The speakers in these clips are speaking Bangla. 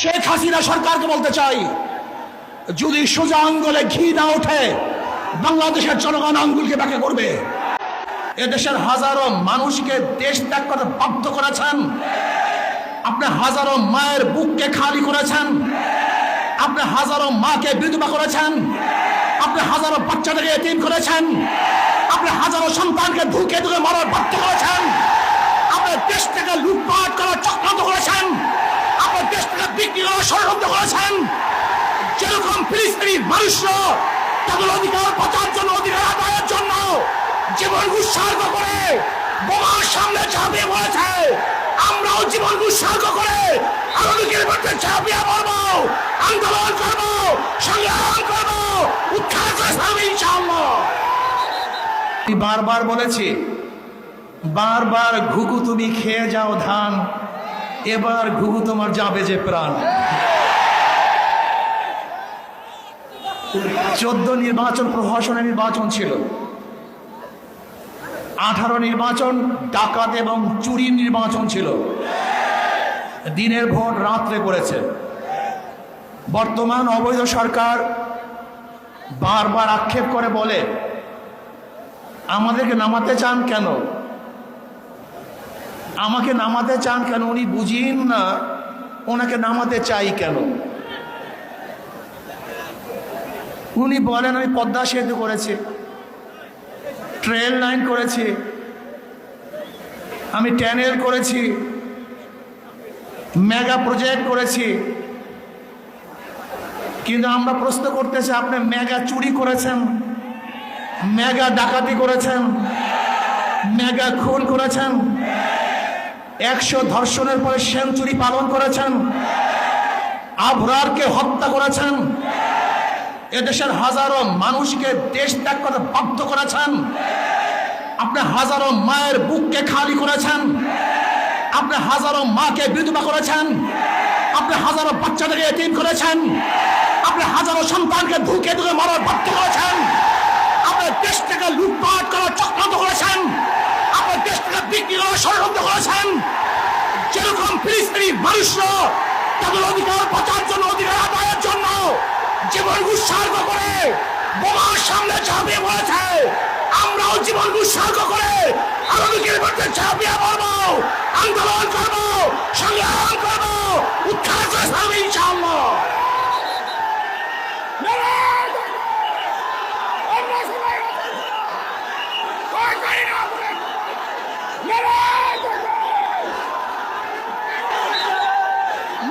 শেখ হাসিনা সরকারকে বলতে চাই, যদি সোজা আঙ্গুলে ঘি না ওঠে, বাংলাদেশের জনগণ আঙ্গুলকে ব্যাখ্যা করবে। এদেশের হাজারো মানুষকে দেশ ত্যাগ করতে বাধ্য করেছেন। আপনি হাজারো মায়ের বুককে খালি করেছেন। আপনি হাজারো মাকে বিধবা করেছেন। আপনি হাজারো বাচ্চাদেরকে এতিম করেছেন। আপনি হাজারো সন্তানকে ধুকে ধুকে মারার বাধ্য করেছেন আপনি দেশ থেকে লুটপাট করার চক্রান্ত করেছেন আপনি দেশ থেকে বিক্রি করার ষড়যন্ত্র করেছেন। যেরকম ফিলিস্তিনি মানুষরা তাদের অধিকার বাঁচার জন্য, অধিকার আদায়ের জন্য জীবন উৎসর্গ করে বোমার সামনে ঝাঁপিয়ে পড়েছে। আমরাও জীবন উৎসর্গ করে আধুনিকের মধ্যে ঝাঁপিয়ে পড়ব, আন্দোলন করব, সংগ্রাম করব, উৎখাত করে আমি বারবার বলেছি, বারবার ঘুঘু তুমি খেয়ে যাও ধান। এবার ঘুঘু তোমার যাবে যে প্রাণ। চোদ্দ নির্বাচন প্রহসনের নির্বাচন ছিল। আঠারো নির্বাচন, ডাকাত এবং চুরির নির্বাচন ছিল। দিনের ভোট রাত্রে করেছে বর্তমান অবৈধ সরকার বারবার আক্ষেপ করে বলে, আমাদেরকে নামাতে চান কেন? আমাকে নামাতে চান কেন? উনি বুঝিন না, ওনাকে নামাতে চাই কেন? উনি বলেন, আমি পদ্মা সেতু করেছি ট্রেন লাইন করেছি, আমি ট্যানেল করেছি, মেগা প্রজেক্ট করেছি। কিন্তু আমরা প্রশ্ন করতেছি, আপনি মেগা চুরি করেছেন? মেগা ডাকাতি করেছেন? মেগা খুন করেছেন? একশো ধর্ষণের পরে সেঞ্চুরি পালন করেছেন। আবরারকে হত্যা করেছেন। এদেশের হাজারো মানুষকে দেশ ত্যাগ করতে বাধ্য করেছেন। আপনি হাজারো মায়ের বুককে খালি করেছেন। আপনি হাজারো মাকে বিধবা করেছেন। আপনি হাজারো বাচ্চাদেরকে এতিম করেছেন। আপনি হাজারো সন্তানকে ধুকে ধুকে মারার বাধ্য করেছেন। আপনি দেশ থেকে লুটপাট করার চক্রান্ত করেছেন। যেরকম জন্য জীবন উৎসর্গ করে বোমার সামনে ঝাঁপিয়ে আমরাও জীবন উৎসর্গ করে আধুনিকের মধ্যে ঝাঁপিয়ে পড়ব, আন্দোলন করব সংগ্রাম করব উৎখাত করে ছাড়বো ইনশাআল্লাহ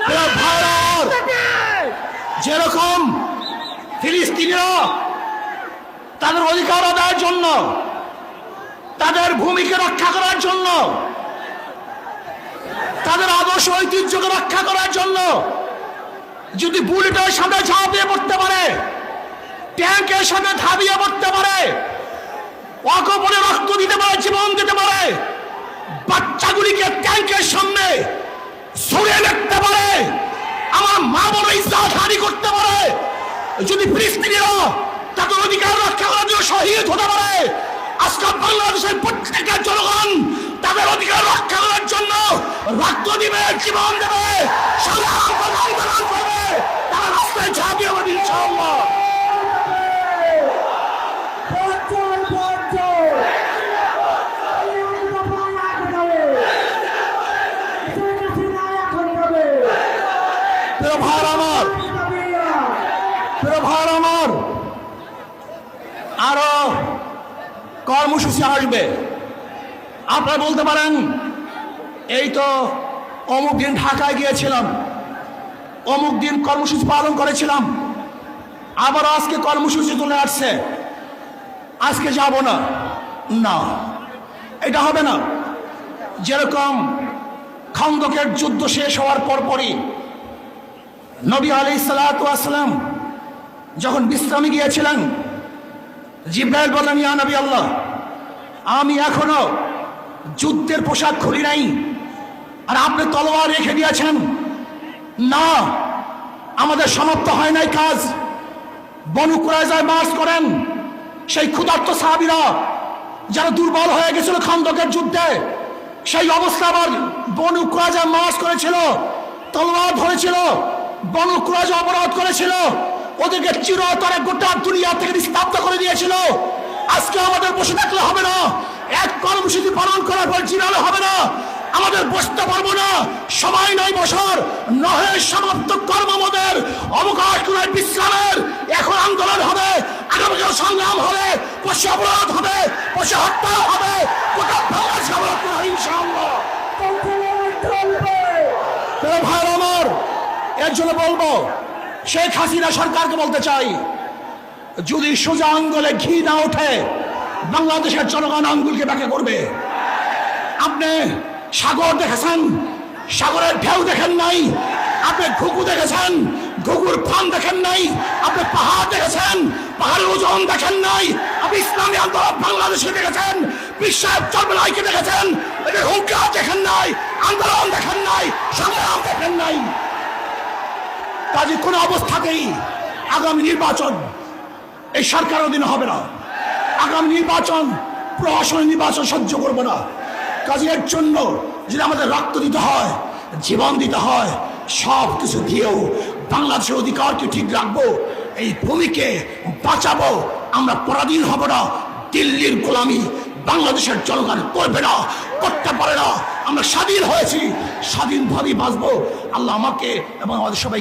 প্রিয় ভারত যেরকম ফিলিস্তিনিরা তাদের অধিকার আদায়ের জন্য, তাদের ভূমিকে রক্ষা করার জন্য, তাদের আদর্শ ঐতিহ্যকে রক্ষা করার জন্য যদি বুলেটের সামনে ঝাঁপিয়ে পড়তে পারে, ট্যাঙ্কের সামনে ধাবিয়ে পড়তে পারে অকপরে রক্ত দিতে পারে, জীবন দিতে পারে, বাচ্চাগুলিকে ট্যাঙ্কের সামনে ছুড়ে দেখতে পারে, আমার মা বড় ইজ্জত হানি করতে পারে যদি ফিলিস্তিনিরা তাদের অধিকার রক্ষা করার জন্য শহীদ হতে পারে, আজকে বাংলাদেশের প্রত্যেকটা জনগণ তাদের অধিকার রক্ষা করার জন্য রক্ত দিবে, জীবন দেবে, সাধারণ প্রধান করবে। তারা রাস্তায় ঝাঁপিয়ে পড়বে, ইনশাআল্লাহ। কর্মসূচি আসবে। আপনারা বলতে পারেন, এই তো অমুক দিন ঢাকায় গিয়েছিলাম, অমুক দিন কর্মসূচি পালন করেছিলাম, আবার আজকে কর্মসূচি চলে আসছে, আজকে যাব না। না, এটা হবে না। যেরকম খন্দকের যুদ্ধ শেষ হওয়ার পরপরই নবী আলি সালাম যখন বিশ্রামে গিয়েছিলেন, জিব্রাইল বললেন, ইয়া নবী আল্লাহ আমি এখনও যুদ্ধের পোশাক খুলি নাই। আর আপনি তলোয়ার রেখে দিয়েছেন। না, আমাদের সমাপ্ত হয় নাই কাজ। বনু কুরাইজায় মার্চ করেন সেই ক্ষুধার্ত সাহাবিরা, যারা দুর্বল হয়ে গেছিল খন্দকের যুদ্ধে। সেই অবস্থা আবার বনু কুরাইজায় মার্চ করেছিল, তলোয়ার ধরেছিল বনকুরাজ অপরাধ করেছিল, ওদেরকে চিরতরে গোটা দুনিয়া থেকে নিস্তব্ধ করে দিয়েছিল। আজকে আমাদের বসে থাকলে হবে না। এক কর্মসূচি পালন করার পর চিরালে হবে না। আমাদের বসতে পারব না। সময় নয় বছর নহে সমাপ্ত কর্ম আমাদের। অবকাশ নয় বিশ্রামের। এখন আন্দোলন হবে। আগামীকাল সংগ্রাম হবে। পশু অবরোধ হবে। পশু হত্যা হবে। অবরোধ করা হবে ইনশাআল্লাহ। ভাই আমার, এর জন্য বলব, শেখ হাসিনা সরকারকে বলতে চাই। যদি সোজা আঙ্গুলে ঘি না ওঠে, বাংলাদেশের জনগণ আঙ্গুলকে ব্যাখ্যা করবে। আপনি সাগর দেখেছেন? সাগরের ঢেউ দেখেন নাই? আপনি ঘুঘু দেখেছেন? ঘুঘুর ফান দেখেন নাই? আপনি পাহাড় দেখেছেন? পাহাড়ের ওজন দেখেন নাই? আপনি ইসলামী আন্দোলন বাংলাদেশে দেখেছেন? বিশ্বের চর্মলাইকে দেখেছেন? হুঙ্কার দেখেন নাই? আন্দোলন দেখেন নাই? সংগ্রাম দেখেন নাই? কাজে কোনো অবস্থাতেই আগামী নির্বাচন এই সরকার অধীনে হবে না। আগামী নির্বাচন প্রশাসনের নির্বাচন সহ্য করব না। কাজে এর জন্য যদি আমাদের রক্ত দিতে হয়, জীবন দিতে হয়, সব কিছু দিয়েও বাংলাদেশের অধিকারকে ঠিক রাখব, এই ভূমিকে বাঁচাবো, আমরা পরাধীন হব না, দিল্লির গোলামি বাংলাদেশের জনগণ করবে না, করতে পারে না। আমরা স্বাধীন হয়েছি, স্বাধীনভাবেই বাঁচবো। আল্লাহ আমাকে এবং আমাদের সবাই